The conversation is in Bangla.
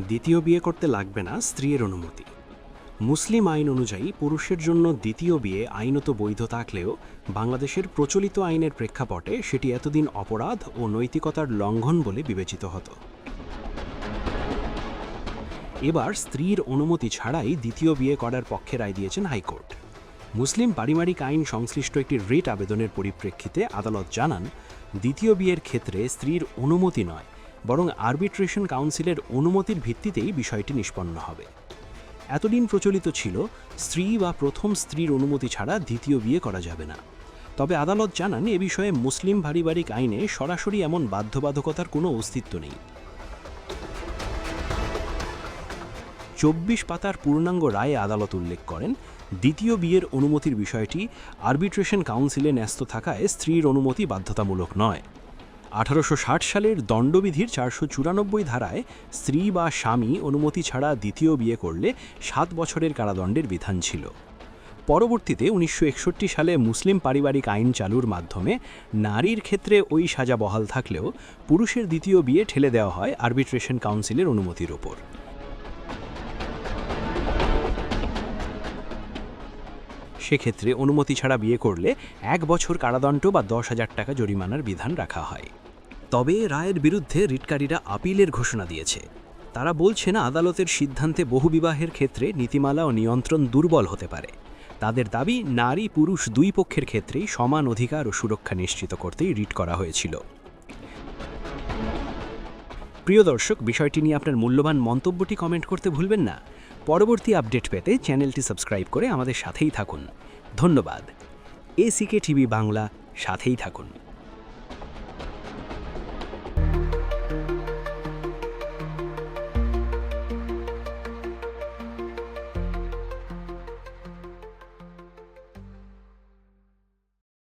দ্বিতীয় বিয়ে করতে লাগবে না স্ত্রীর অনুমতি। মুসলিম আইন অনুযায়ী পুরুষের জন্য দ্বিতীয় বিয়ে আইনত বৈধ থাকলেও বাংলাদেশের প্রচলিত আইনের প্রেক্ষাপটে সেটি এতদিন অপরাধ ও নৈতিকতার লঙ্ঘন বলে বিবেচিত হতো। এবার স্ত্রীর অনুমতি ছাড়াই দ্বিতীয় বিয়ে করার পক্ষে রায় দিয়েছেন হাইকোর্ট। মুসলিম পারিবারিক আইন সংশ্লিষ্ট একটি রিট আবেদনের পরিপ্রেক্ষিতে আদালত জানান, দ্বিতীয় বিয়ের ক্ষেত্রে স্ত্রীর অনুমতি নয়। বরং আরবিট্রেশন কাউন্সিলের অনুমতির ভিত্তিতেই বিষয়টি নিষ্পন্ন হবে। এতদিন প্রচলিত ছিল, স্ত্রী বা প্রথম স্ত্রীর অনুমতি ছাড়া দ্বিতীয় বিয়ে করা যাবে না। তবে আদালত জানান, এ বিষয়ে মুসলিম পারিবারিক আইনে সরাসরি এমন বাধ্যবাধকতার কোনো অস্তিত্ব নেই। চব্বিশ পাতার পূর্ণাঙ্গ রায়ে আদালত উল্লেখ করেন, দ্বিতীয় বিয়ের অনুমতির বিষয়টি আরবিট্রেশন কাউন্সিলে ন্যস্ত থাকায় স্ত্রীর অনুমতি বাধ্যতামূলক নয়। আঠারোশো ষাট সালের দণ্ডবিধির চারশো চুরানব্বই ধারায় স্ত্রী বা স্বামী অনুমতি ছাড়া দ্বিতীয় বিয়ে করলে সাত বছরের কারাদণ্ডের বিধান ছিল। পরবর্তীতে উনিশশো একষট্টি সালে মুসলিম পারিবারিক আইন চালুর মাধ্যমে নারীর ক্ষেত্রে ওই সাজা বহাল থাকলেও পুরুষের দ্বিতীয় বিয়ে ঠেলে দেওয়া হয় আরবিট্রেশন কাউন্সিলের অনুমতির ওপর। সেক্ষেত্রে অনুমতি ছাড়া বিয়ে করলে এক বছর কারাদণ্ড বা দশ হাজার টাকা জরিমানার বিধান রাখা হয়। তবে রায়ের বিরুদ্ধে রিটকারীরা আপিলের ঘোষণা দিয়েছে। তারা বলছে না, আদালতের সিদ্ধান্তে বহুবিবাহের ক্ষেত্রে নীতিমালা ও নিয়ন্ত্রণ দুর্বল হতে পারে। তাদের দাবি, নারী পুরুষ দুই পক্ষের ক্ষেত্রেই সমান অধিকার ও সুরক্ষা নিশ্চিত করতেই রিট করা হয়েছিল। প্রিয় দর্শক, বিষয়টি নিয়ে আপনার মূল্যবান মন্তব্যটি কমেন্ট করতে ভুলবেন না। পরবর্তী আপডেট পেতে চ্যানেলটি সাবস্ক্রাইব করে আমাদের সাথেই থাকুন। ধন্যবাদ। এসিকে টিভি বাংলা, সাথেই থাকুন।